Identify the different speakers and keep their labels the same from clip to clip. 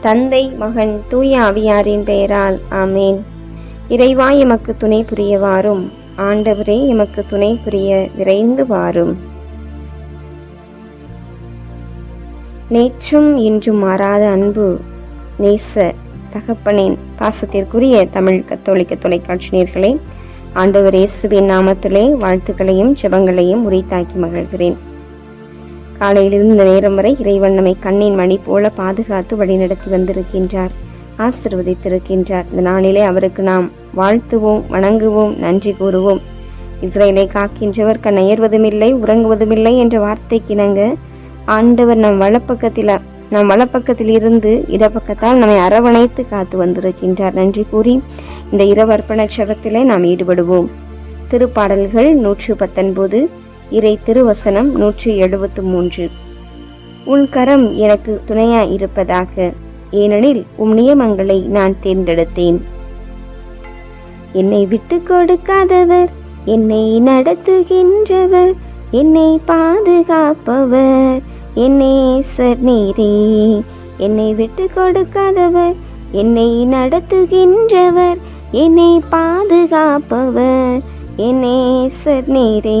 Speaker 1: தந்தை மகன் தூய ஆவியாரின் பெயரால் ஆமேன். இறைவா எமக்கு துணை புரிய வாரும் ஆண்டவரே எமக்கு துணை புரிய விரைந்து வாரும் நேற்றும் இன்றும் மாறாத அன்பு நேச தகப்பனின் பாசத்திற்குரிய தமிழ் கத்தோலிக்க தொலைக்காட்சி நேர்களே ஆண்டவர் இயேசுவின் நாமத்திலே வாழ்த்துக்களையும் ஜெபங்களையும் உரித்தாக்கி மகிழ்கிறேன். காலையிலிருந்து இந்த நேரம் வரை இறைவன் நம்மை கண்ணின் மணி போல பாதுகாத்து வழிநடத்தி வந்திருக்கின்றார். ஆசிர்வதித்திருக்கின்றார். இந்த நாளிலே அவருக்கு நாம் வாழ்த்துவோம் வணங்குவோம் நன்றி கூறுவோம். இஸ்ரேலை காக்கின்றவர் கண் அயர்வதுமில்லை உறங்குவதுமில்லை என்ற வார்த்தைக்கிணங்க ஆண்டவர் நம் வலப்பக்கத்தில் நம் வலப்பக்கத்தில் இருந்து இடப்பக்கத்தால் நம்மை அரவணைத்து காத்து வந்திருக்கின்றார். நன்றி கூறி இந்த இரவு அர்ப்பணச்சரத்திலே நாம் ஈடுபடுவோம். திருப்பாடல்கள் நூற்று பத்தொன்பது இறை திருவசனம் நூற்றி எழுபத்து மூன்று. உன் கரம் எனக்கு துணையா இருப்பதாக ஏனெனில் உம் நியமங்களை நான் தேர்ந்தெடுத்தேன். என்னை விட்டு கொடுக்காதவர் என்னை நடத்துகின்றவர் என்னை பாதுகாப்பவர் என்னை நீரே என்னை விட்டு கொடுக்காதவர் என்னை நடத்துகின்றவர் என்னை பாதுகாப்பவர் என்னை நீரே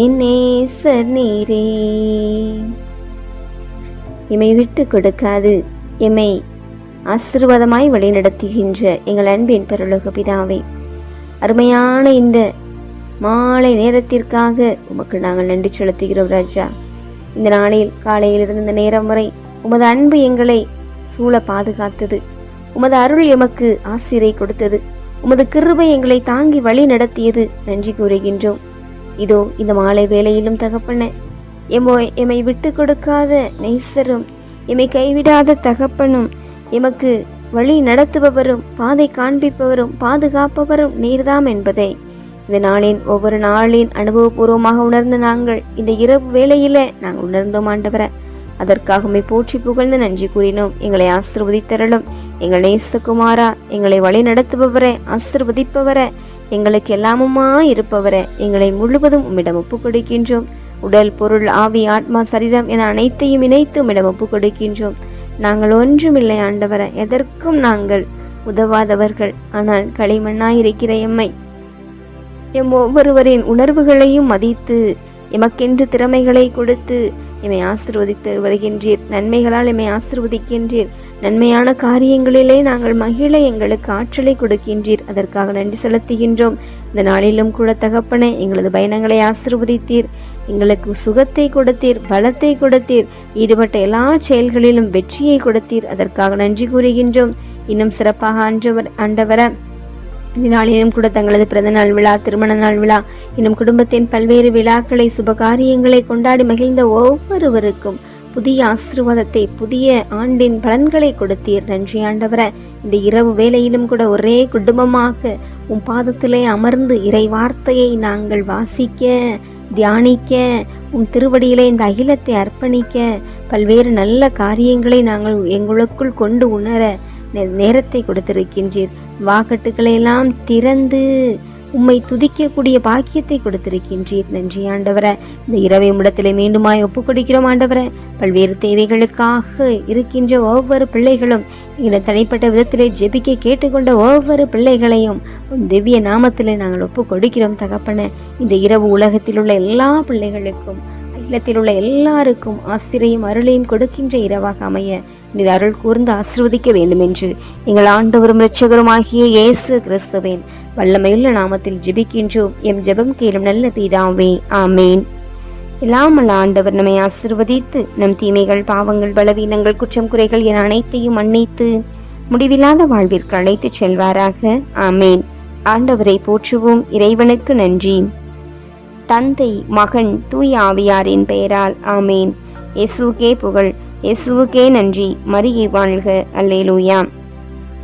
Speaker 1: என்னேசர் நீரே. எம்மை விட்டு கொடுக்காது எம்மை ஆசிர்வாதமாய் வழிநடத்துகின்ற எங்கள் அன்பின் பரலோக பிதாவை. அருமையான இந்த மாலை நேரத்திற்காக உமக்கு நாங்கள் நன்றி செலுத்துகிறோம் ராஜா. இந்த நாளில் காலையிலிருந்து இந்த நேரம் வரை உமது அன்பு எங்களை சூழ பாதுகாத்தது. உமது அருள் எமக்கு ஆசிரியை கொடுத்தது. உமது கிருபை எங்களை தாங்கி வழி நடத்தியது நன்றி கூறுகின்றோம். இதோ இந்த மாலை வேலையிலும் தகப்பன எமோ எம்மை விட்டு கொடுக்காத நெய்சரும் எம்மை கைவிடாத தகப்பனும் எமக்கு வழி நடத்துபவரும் பாதை காண்பிப்பவரும் பாதுகாப்பவரும் நீர்தாம் என்பதை. இந்த நாளின் ஒவ்வொரு நாளின் அனுபவபூர்வமாக உணர்ந்த நாங்கள் இந்த இரவு வேளையில நாங்கள் உணர்ந்தோம் ஆண்டவர. அதற்காகவே போற்றி புகழ்ந்து நன்றி கூறினோம். எங்களை ஆசிர்வதித்தரலும் எங்கள் நேசகுமாரா எங்களை வழி நடத்துபவரை ஆசிர்வதிப்பவரை. எங்களுக்கு எல்லாமுமா இருப்பவரே எங்களை முழுவதும் உம்மிடம் ஒப்பு கொடுக்கின்றோம் உடல் பொருள் ஆவி ஆத்மா சரீரம் என அனைத்தையும் இணைத்து உம்மிடம் ஒப்பு கொடுக்கின்றோம் நாங்கள் ஒன்றுமில்லை ஆண்டவர எதற்கும் நாங்கள் உதவாதவர்கள். ஆனால் களிமண்ணாயிருக்கிற எம்மை எம் ஒவ்வொருவரின் உணர்வுகளையும் மதித்து எமக்கென்று திறமைகளை கொடுத்து எம்மை ஆசிர்வதித்து வருகின்றீர். நன்மைகளால் எம்மை ஆசிர்வதிக்கின்றீர். நன்மையான காரியங்களிலே நாங்கள் மகிழ எங்களுக்கு ஆற்றலை கொடுக்கின்றீர். அதற்காக நன்றி செலுத்துகின்றோம். இந்த நாளிலும் கூட தகப்பனே எங்களது பயணங்களை ஆசிர்வதித்தீர். எங்களுக்கு சுகத்தை கொடுத்தீர் பலத்தை கொடுத்தீர். ஈடுபட்ட எல்லா செயல்களிலும் வெற்றியை கொடுத்தீர். அதற்காக நன்றி கூறுகின்றோம். இன்னும் சிறப்பாக ஆண்டவர் ஆண்டவர இந்த நாளிலும் கூட தங்களது பிறந்தநாள் விழா திருமண நாள் விழா இன்னும் குடும்பத்தின் பல்வேறு விழாக்களை சுபகாரியங்களை கொண்டாடி மகிழ்ந்த ஒவ்வொருவருக்கும் புதிய ஆசீர்வாதத்தை புதிய ஆண்டின் பலன்களை கொடுத்தீர். நன்றி ஆண்டவரை. இந்த இரவு வேளையிலும் கூட ஒரே குடும்பமாக உன் பாதத்திலே அமர்ந்து இறை வார்த்தையை நாங்கள் வாசிக்க தியானிக்க உன் திருவடியிலே இந்த அகிலத்தை அர்ப்பணிக்க பல்வேறு நல்ல காரியங்களை நாங்கள் எங்களுக்குள் கொண்டு உணர நே- நேரத்தை கொடுத்திருக்கின்றீர். வாக்கட்டுக்களை எல்லாம் திறந்து உம்மை துதிக்கக்கூடிய பாக்கியத்தை கொடுத்திருக்கின்றீர். நன்றி ஆண்டவர. இந்த இரவை முடத்திலே மீண்டுமாய் ஒப்பு கொடுக்கிறோம் ஆண்டவர. பல்வேறு தேவைகளுக்காக இருக்கின்ற ஒவ்வொரு பிள்ளைகளும் இந்த தனிப்பட்ட விதத்திலே ஜெபிக்க கேட்டுக்கொண்ட ஒவ்வொரு பிள்ளைகளையும் உம் திவ்ய நாமத்திலே நாங்கள் ஒப்பு கொடுக்கிறோம் தகப்பன. இந்த இரவு உலகத்தில் உள்ள எல்லா பிள்ளைகளுக்கும் இல்லத்தில் உள்ள எல்லாருக்கும் ஆசிரியையும் அருளையும் கொடுக்கின்ற இரவாக அமைய நீர் அருள் கூர்ந்து ஆசிர்வதிக்க வேண்டும் என்று எங்கள் ஆண்டவரும் இரட்சகருமாகிய இயேசு கிறிஸ்துவேன் வல்லமையுள்ள நாமத்தில் ஜெபிக்கின்றோம். எம் ஜெபம் கேளும் நல்ல பிதாவே ஆமேன். எல்லாம் ஆண்டவர் நம்மை ஆசிர்வதித்து நம் தீமைகள் பாவங்கள் பலவீனங்கள் குற்றம் குறைகள் என அனைத்தையும் மன்னித்து முடிவில்லாத வாழ்விற்கு அழைத்துச் செல்வாராக. ஆமேன். ஆண்டவரை போற்றுவோம். இறைவனுக்கு நன்றி. தந்தை மகன் தூய் ஆவியாரின் பெயரால் ஆமேன். எசுகே புகழ். இயேசுவுக்கே நன்றி. மரியை வாழ்க. அல்லேலூயா.